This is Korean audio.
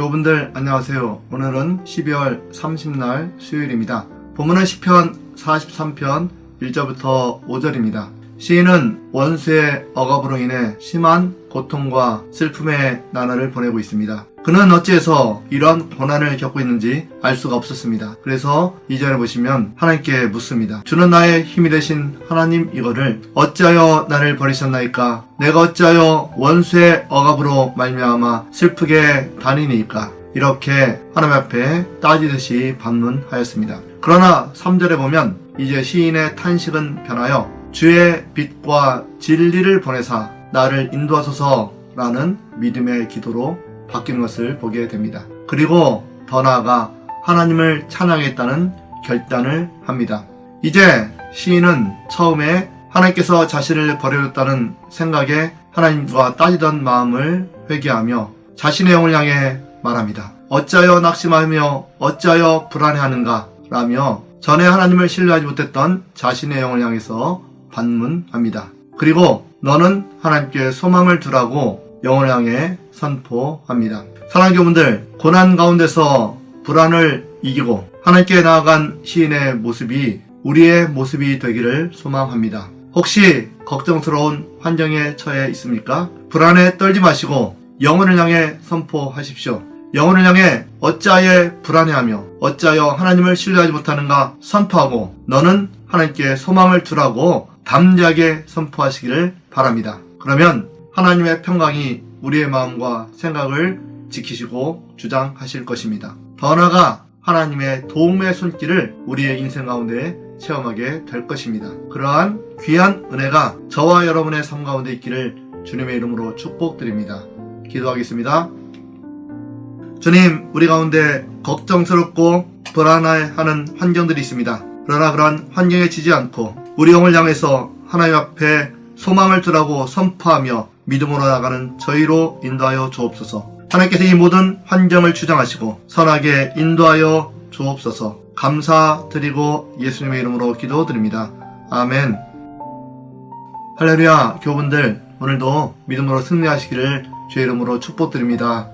교우분들 안녕하세요. 오늘은 12월 30날 수요일입니다. 본문은 시편 43편 1절부터 5절입니다. 시인은 원수의 억압으로 인해 심한 고통과 슬픔의 나날을 보내고 있습니다. 그는 어찌해서 이런 고난을 겪고 있는지 알 수가 없었습니다. 그래서 이절에 보시면 하나님께 묻습니다. 주는 나의 힘이 되신 하나님 이거를 어찌하여 나를 버리셨나이까? 내가 어찌하여 원수의 억압으로 말미암아 슬프게 다니니까? 이렇게 하나님 앞에 따지듯이 반문하였습니다. 그러나 3절에 보면 이제 시인의 탄식은 변하여 주의 빛과 진리를 보내사 나를 인도하소서라는 믿음의 기도로 바뀌는 것을 보게 됩니다. 그리고 더 나아가 하나님을 찬양했다는 결단을 합니다. 이제 시인은 처음에 하나님께서 자신을 버려줬다는 생각에 하나님과 따지던 마음을 회개하며 자신의 영을 향해 말합니다. 어찌하여 낙심하며 어찌하여 불안해하는가 라며 전에 하나님을 신뢰하지 못했던 자신의 영을 향해서 반문합니다. 그리고 너는 하나님께 소망을 두라고 영을 향해 선포합니다. 사랑하는 교분들, 고난 가운데서 불안을 이기고 하나님께 나아간 시인의 모습이 우리의 모습이 되기를 소망합니다. 혹시 걱정스러운 환경에 처해 있습니까? 불안에 떨지 마시고 영혼을 향해 선포하십시오. 영혼을 향해 어찌하여 불안해하며 어찌하여 하나님을 신뢰하지 못하는가 선포하고 너는 하나님께 소망을 두라고 담대하게 선포하시기를 바랍니다. 그러면 하나님의 평강이 우리의 마음과 생각을 지키시고 주장하실 것입니다. 더 나아가 하나님의 도움의 손길을 우리의 인생 가운데 체험하게 될 것입니다. 그러한 귀한 은혜가 저와 여러분의 삶 가운데 있기를 주님의 이름으로 축복드립니다. 기도하겠습니다. 주님, 우리 가운데 걱정스럽고 불안해하는 환경들이 있습니다. 그러나 그러한 환경에 지지 않고 우리 영을 향해서 하나님 앞에 소망을 두라고 선포하며 믿음으로 나가는 저희로 인도하여 주옵소서. 하나님께서 이 모든 환경을 주장하시고 선하게 인도하여 주옵소서. 감사드리고 예수님의 이름으로 기도드립니다. 아멘. 할렐루야, 교분들 오늘도 믿음으로 승리하시기를 주의 이름으로 축복드립니다.